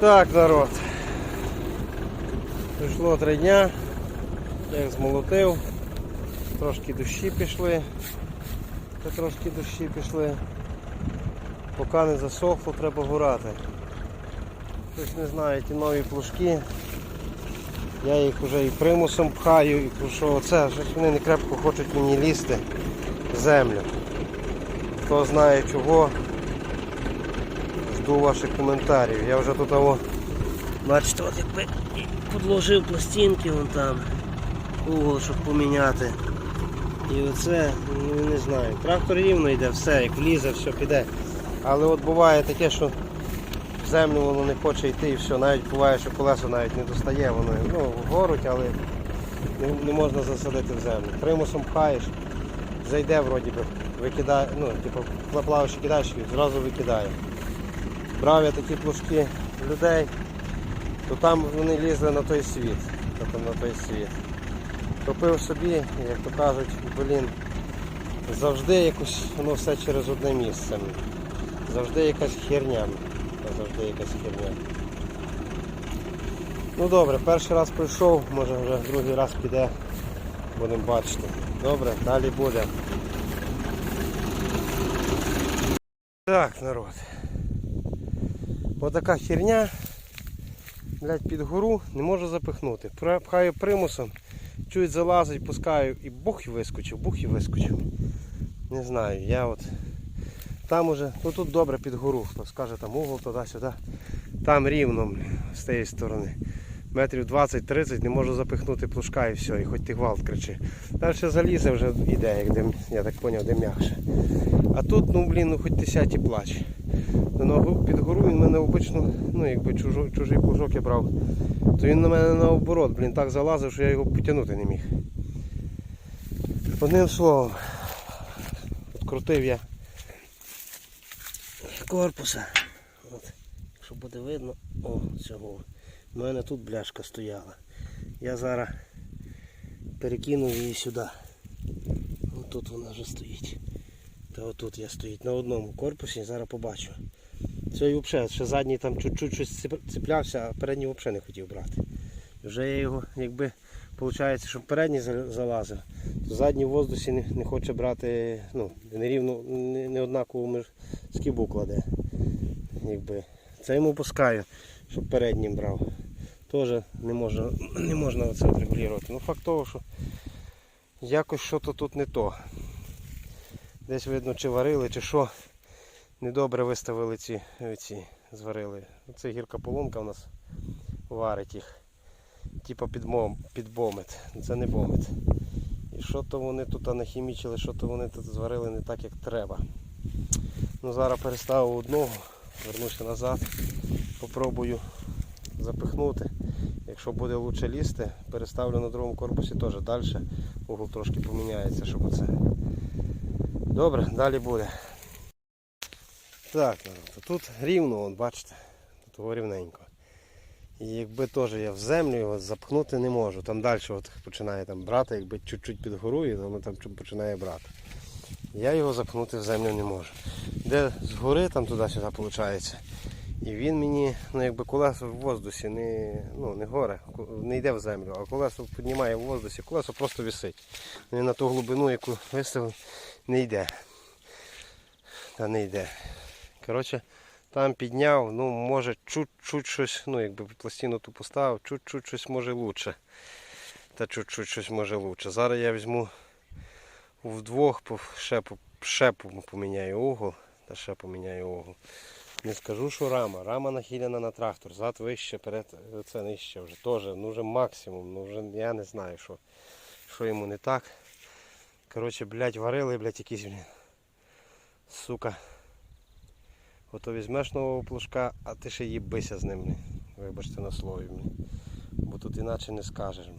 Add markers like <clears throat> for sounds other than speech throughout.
Так, народ. Пройшло три дня. Як змолотив. Трошки дощі пішли. Та трошки дощі пішли. Поки не засохло, треба гурати. Щось не знаю, ті нові плужки. Я їх вже і примусом пхаю, і що оце, щось вони не крепко хочуть мені лізти в землю. Хто знає чого, жду ваших коментарів. Я вже тут того, бачите, от якби підложив пластинки вон там, угол, щоб поміняти. І оце, ну не знаю. Трактор рівно йде, все, як влізе, все піде. Але от буває таке, що в землю воно не хоче йти і все. Навіть буває, що колесо навіть не достає, воно ну, горуть, але не, не можна засадити в землю. Примусом пхаєш, зайде вроді би, викидає, ну, типу, плаваючи кидаєш і зразу викидає. Брав я такі плужки людей, то там вони лізли на той світ. Тобто на той світ. Купив собі, як то кажуть, блін, завжди якось воно все через одне місце. Завжди якась херня. Завжди якась херня. Ну добре, перший раз прийшов, може вже другий раз піде. Будемо бачити. Добре, далі буде. Так, народ. Отака херня. Блять, під гору не можу запихнути. Пхаю примусом, чуть залазить, пускаю і бух і вискочив, бух і вискочив. Не знаю, я от там уже, ну тут добре під гору, хто скаже там угол туди-сюди. Там рівно з тієї сторони. Метрів 20-30 не можу запихнути плужка і все, і хоч ти гвалт кричи. Далі залізе вже йде, як де, я так зрозумів, де м'якше. А тут, ну блін, ну хоч ти сядь і плач. Під гору він мене обично, ну якби чужо, чужий плужок я брав, то він на мене наоборот, блін, так залазив, що я його потягнути не міг. Одним словом, відкрутив я корпуса. От, якщо буде видно, о, цього. У мене тут бляшка стояла. Я зараз перекинув її сюди. Ось тут вона вже стоїть. Та отут я стоїть на одному корпусі, зараз побачу. Це взагалі, ще задній там чуть-чуть щось цеплявся, а передній взагалі не хотів брати. Вже я його, якби, виходить, щоб передній залазив, то задній в воздусі не, не хоче брати, ну, нерівну, не, не однакову між скибу кладе. Якби. Це йому пускаю, щоб переднім брав. Теж не можна, <clears throat> не можна от регулювати. Ну факт того, що якось що то тут не то. Десь видно, чи варили, чи що. Недобре виставили ці, ці зварили. Це гірка поломка у нас варить їх. Типа під, мом, під бомет. Це не бомет. І що то вони тут нахімічили, що то вони тут зварили не так, як треба. Ну Зараз переставив одного, вернуся назад, попробую запихнути. Якщо буде лучше лізти, переставлю на другому корпусі теж далі. Угол трошки поміняється, щоб оце. Добре, далі буде. Так, тут рівно, вон, бачите, тут його рівненько. І якби теж я в землю його запхнути не можу. Там далі от починає там брати, якби чуть-чуть підгорує, то воно там починає брати. Я його запхнути в землю не можу. Де згори там туди-сюди виходить. І він мені, ну якби колесо в воздусі не, ну, не горе, не йде в землю, а колесо піднімає в воздусі, колесо просто висить. Він на ту глибину, яку виставив, не йде. Та не йде. Коротше, там підняв, ну може чуть-чуть щось, ну якби пластину ту поставив, чуть-чуть щось може лучше. Та чуть-чуть щось може лучше. Зараз я візьму вдвох, ще, ще поміняю угол, та ще поміняю угол. Не скажу, що рама. Рама нахилена на трактор. Зад вище, перед це нижче вже теж. Ну вже максимум. Ну вже я не знаю, що, що йому не так. Коротше, блядь, варили, блядь, якісь, блін. Сука. Ото візьмеш нового плужка, а ти ще їбися з ним. Вибачте на слові. Бо тут іначе не скажеш.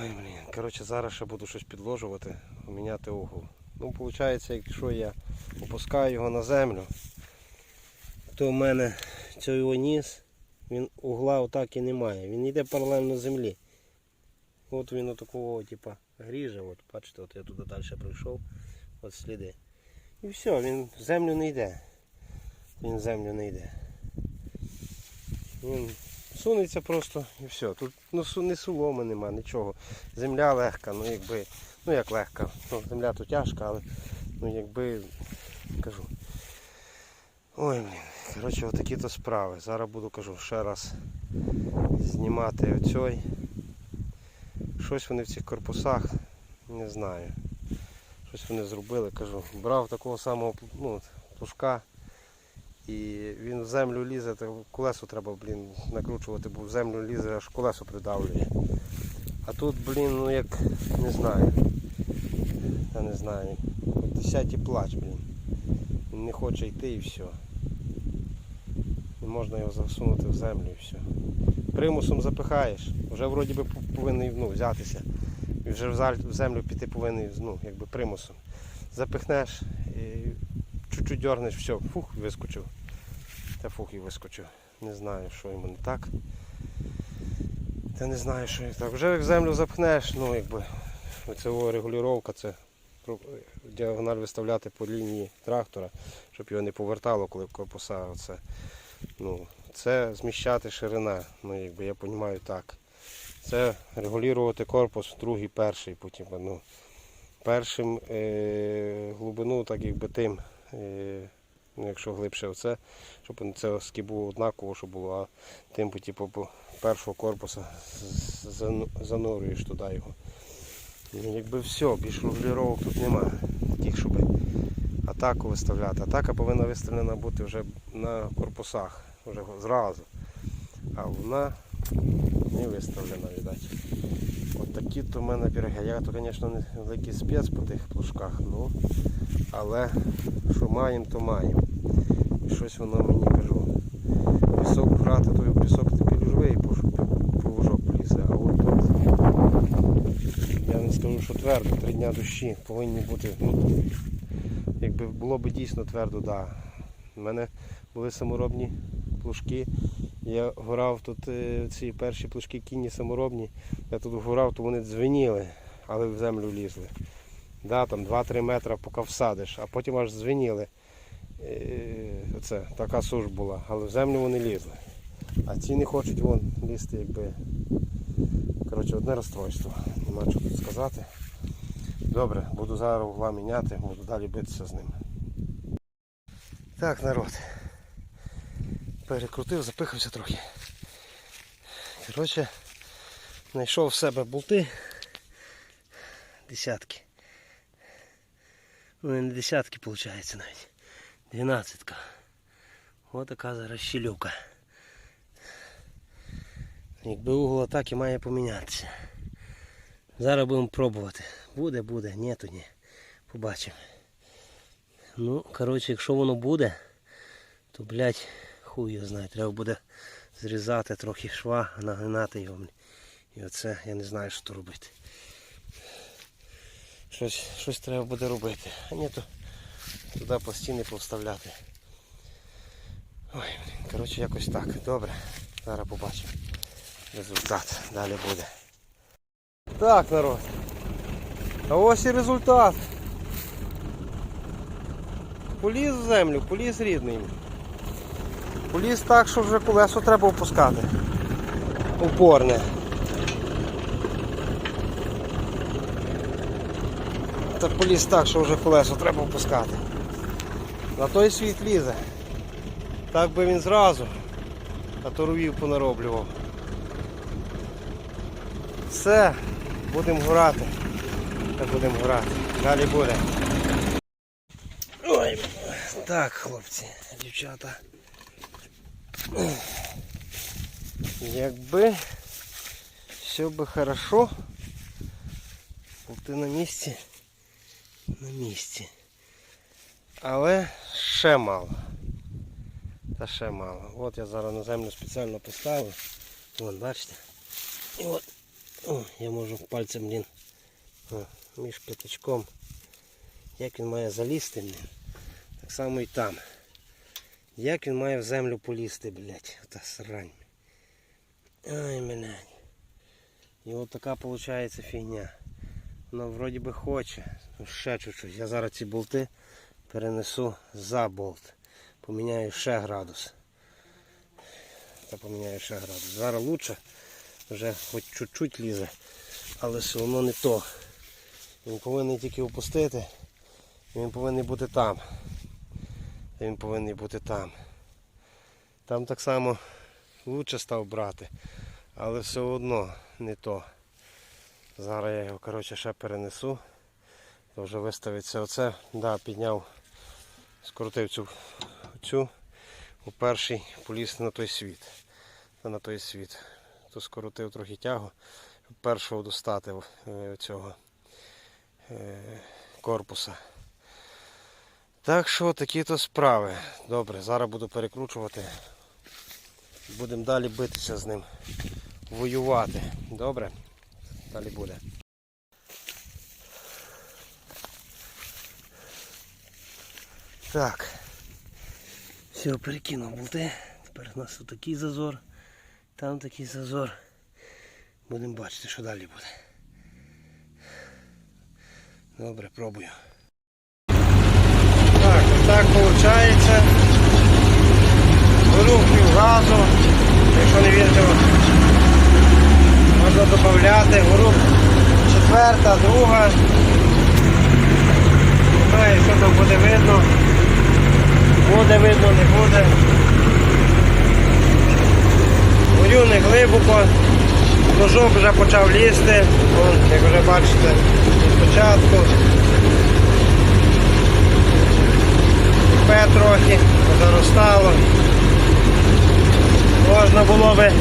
Ой, блін. Коротше, зараз ще буду щось підложувати, міняти угол. Ну, виходить, якщо я опускаю його на землю, то в мене цей його ніс, він угла отак і немає. Він йде паралельно землі. От він отакого, типа, гріже, от, бачите, от я туди далі прийшов, от сліди. І все, він в землю не йде. Він в землю не йде. Він сунеться просто і все. Тут ну, не соломи нема, нічого. Земля легка, ну якби, ну як легка. Ну, земля тут тяжка, але ну якби кажу. Ой, блін. Коротше, отакі то справи. Зараз буду кажу ще раз знімати оцей. Щось вони в цих корпусах, не знаю. Щось вони зробили, кажу. Брав такого самого ну, плужка. І він в землю лізе, то колесо треба, блін, накручувати, бо в землю лізе, аж колесо придавлює. А тут, блін, ну як не знаю. Я не знаю. Десяті плач, блін. Він не хоче йти і все. Не можна його засунути в землю і все. Примусом запихаєш, вже вроді би повинен ну, взятися. Вже в землю піти повинен, ну, якби примусом. Запихнеш і чуть-чуть дернеш, все, фух, вискочив. Та фух і вискочив. Не знаю, що йому не так. Та не знаю, що і так. Вже як землю запхнеш, ну якби оця регулювання, це діагональ виставляти по лінії трактора, щоб його не повертало, коли корпуса оце. Ну, це зміщати ширина, ну якби я розумію так. Це регулювати корпус, другий, перший, потім, ну, першим е, глибину, так якби тим, е, ну, якщо глибше оце, щоб це скібу однаково, щоб було, а тим типу, по першого корпуса занурюєш туди його. Ну, якби все, більш регулювання тут нема. Таких, щоб атаку виставляти. Атака повинна виставлена бути вже на корпусах, вже зразу. А вона не виставлена, видать. От такі то в мене піроги. Я то, звісно, не великий спец по тих плужках, ну, але що маємо, то маємо. І щось воно мені кажу. Пісок грати, то пісок тепер живий плужок влізе, а от тут я не скажу, що твердо, три дня дощі повинні бути. Ну, якби було б дійсно твердо, так. Да. У мене були саморобні плужки. Я горав тут е, ці перші плужки кінні саморобні. Я тут горав, то вони дзвеніли, але в землю лізли. Да, там 2-3 метри поки всадиш, а потім аж дзвеніли. Е, Оце така суш була, але в землю вони лізли. А ці не хочуть вон лізти, якби. Коротше, одне розстройство. Нема що тут сказати. Добре, буду зараз угла міняти, буду далі битися з ним. Так, народ. Перекрутив, запихався трохи. Коротше, знайшов в себе болти. Десятки. Ну не десятки виходить навіть. Дванадцятка. Ось така зараз щілюка. Якби угол атаки має помінятися. Зараз будемо пробувати. Буде, буде, ні, то ні. Побачимо. Ну, коротше, якщо воно буде, то, блядь, хуй його знає. Треба буде зрізати трохи шва, нагинати його. І оце я не знаю, що робити. Щось, щось треба буде робити. А ні, то туди пластини повставляти. Ой, коротше, якось так. Добре. Зараз побачимо. Результат далі буде. Так, народ. А ось і результат. Поліз в землю, поліз рідний. Поліз так, що вже колесо треба опускати. Упорне. Та поліз так, що вже колесо треба опускати. На той світ лізе. Так би він зразу, а то ровів понароблював. Все, будемо грати. Так будемо грати. Далі буде. Ой, так, хлопці, дівчата. Якби все би хорошо, був ти на місці, на місці. Але ще мало. Та ще мало. От я зараз на землю спеціально поставив. Вон, бачите? І от о, я можу пальцем блін, між п'ятачком. Як він має залізти, блін. Так само і там. Як він має в землю полізти, блядь. Ота срань. Ай, блядь. І от така виходить фігня. Воно вроді би хоче. Ну, Ще чуть-чуть. Я зараз ці болти перенесу за болт. Поміняю ще градус. та поміняю ще градус. Зараз лучше, вже хоч чуть-чуть лізе, але все одно не то. Він повинен тільки опустити, він повинен бути там. Він повинен бути там. Там так само лучше став брати, але все одно не то. Зараз я його коротше, ще перенесу. То вже виставиться оце. Да, підняв, скрутив цю, цю у перший поліз на той світ. Та на той світ. То скоротив трохи тягу, першого достати е, цього е, корпуса. Так що такі то справи. Добре, зараз буду перекручувати. Будемо далі битися з ним. Воювати. Добре? Далі буде. Так. Все, перекинув болти. Тепер у нас тут такий зазор. Там такий зазор. Будемо бачити, що далі буде. Добре, пробую. Так, виходить. Беру пів газу. Якщо не вірите, можна додати. Гору четверта, друга. Не знаю, що там буде видно. Буде видно, не буде. Горю не глибоко. Ножок вже почав лізти. Як вже бачите, від початку. Трохи, заростало. Можна було би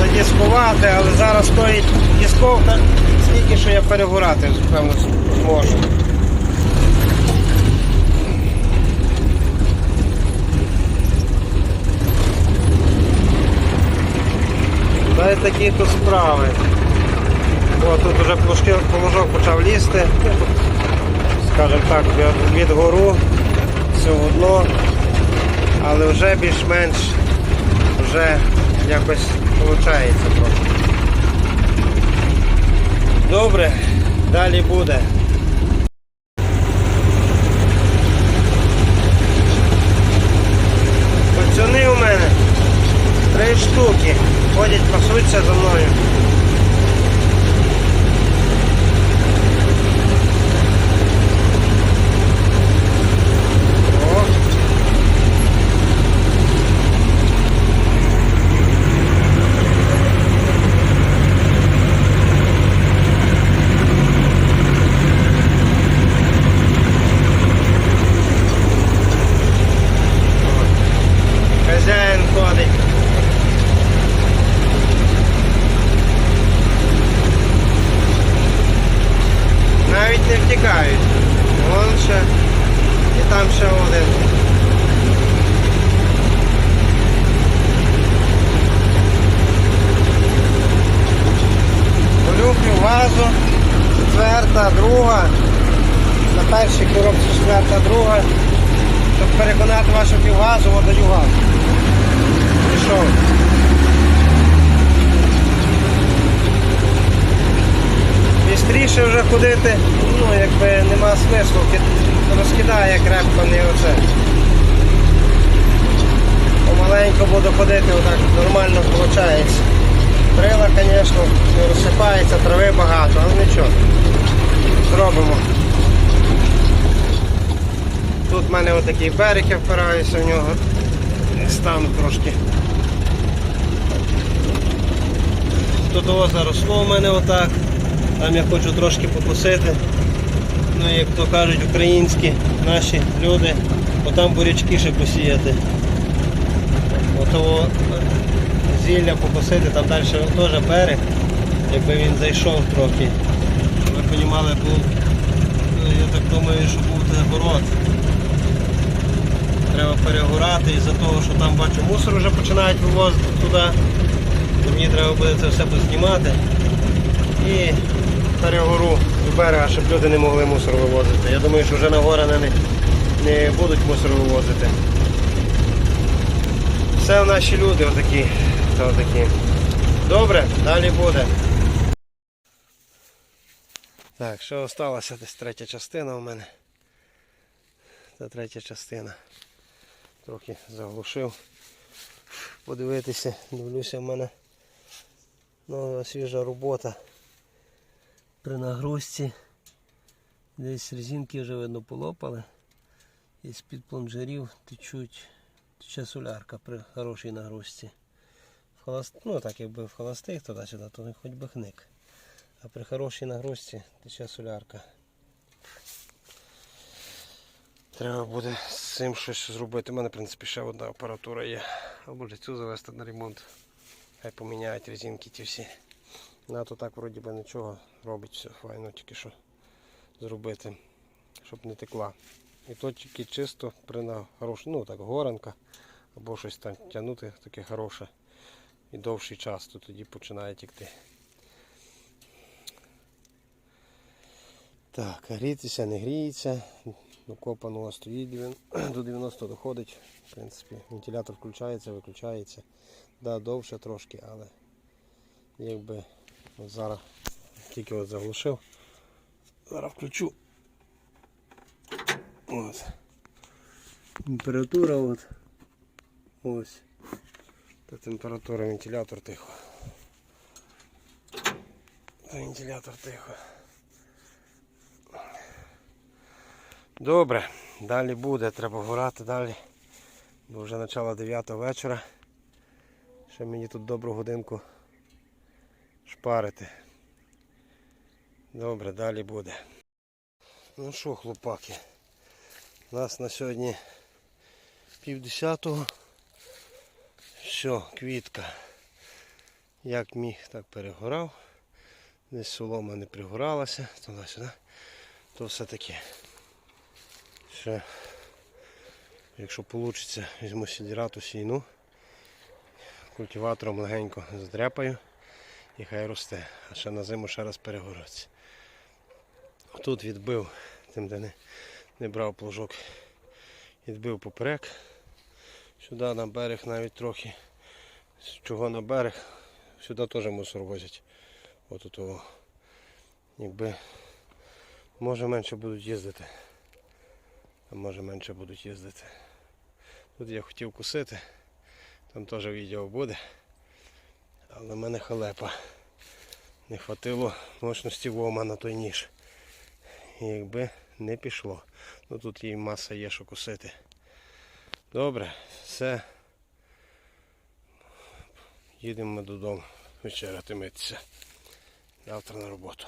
задіскувати, але зараз стоїть дісковка, скільки що я перегорати, певно, зможу. Й такі то справи. О, тут вже положок почав лізти. Скажімо так, від гору все одно, але вже більш-менш вже якось виходить трохи. Добре, далі буде. Пацюни у мене три штуки. Ходять, пасуться за мною. О. Хазяїн ходить. Навіть не втікають. Вон ще. І там ще один. Полюблю вазу. Четверта, друга. На першій коробці четверта, друга. Щоб переконати вашу півгазу, от даю газ. Пішов. Бістріше вже ходити, ну якби нема смислу, розкидає крепко не оце. Помаленько буду ходити, отак нормально виходить. Крила, звісно, розсипається, трави багато, але нічого. Зробимо. Тут в мене отакий берег, я впираюся в нього. Стану трошки. Тут заросло в мене отак. Там я хочу трошки покусити. Ну, як то кажуть українські наші люди, отам бурячки ще посіяти. Отого зілля покусити, там далі теж берег, якби він зайшов трохи. Ви розуміли, був, я так думаю, що був город. Треба перегорати із-за того, що там бачу мусор вже починають вивозити туди. Мені треба буде це все познімати. І перегору до берега, щоб люди не могли мусор вивозити. Я думаю, що вже на гори не, не будуть мусор вивозити. Все наші люди отакі. Отакі. Добре, далі буде. Так, ще залишилася десь третя частина у мене. Це третя частина. Трохи заглушив. подивитися. Дивлюся, в мене нова свіжа робота при нагрузці. Десь резинки вже видно полопали. І з-під плунжерів течуть, тече солярка при хорошій нагрузці. В холост... Ну так якби в холостих туди-сюди, то хоч би хник. А при хорошій нагрузці тече солярка. Треба буде з цим щось зробити. У мене, в принципі, ще одна апаратура є. Або ж цю завести на ремонт. Хай поміняють резинки ті всі. На то так вроді би нічого робить все файно, тільки що зробити, щоб не текла. І то тільки чисто при на хорош... ну так, горанка або щось там тягнути таке хороше і довший час, то тоді починає тікти. Так, грітися, не гріється. <clears throat> До копаного стоїть до 90 доходить. В принципі, вентилятор включається, виключається. Да, довше трошки, але якби от зараз тільки от заглушив. Зараз включу. От. Температура от. Ось. Та температура вентилятор тихо. Вентилятор тихо. Добре, далі буде, треба гурати далі. Бо вже почало 9 вечора. Ще мені тут добру годинку шпарити. Добре, далі буде. Ну що, хлопаки, у нас на сьогодні півдесятого. Все, квітка. Як міг, так перегорав. Десь солома не пригоралася, туди-сюди. То все таке. Ще, якщо вийде, візьму сідірату сійну, культиватором легенько задряпаю і хай росте. А ще на зиму ще раз перегориться. Тут відбив, тим де не, не брав плужок, відбив поперек. Сюди на берег навіть трохи. З Чого на берег? Сюди теж мусор возять. От у того. Якби може менше будуть їздити. Може менше будуть їздити. Тут я хотів кусити, там теж відео буде. Але в мене халепа. Не хватило мощності вома на той ніж. І якби не пішло. Ну тут їй маса є, що кусити. Добре, все. Їдемо додому вечеряти митися. Завтра на роботу.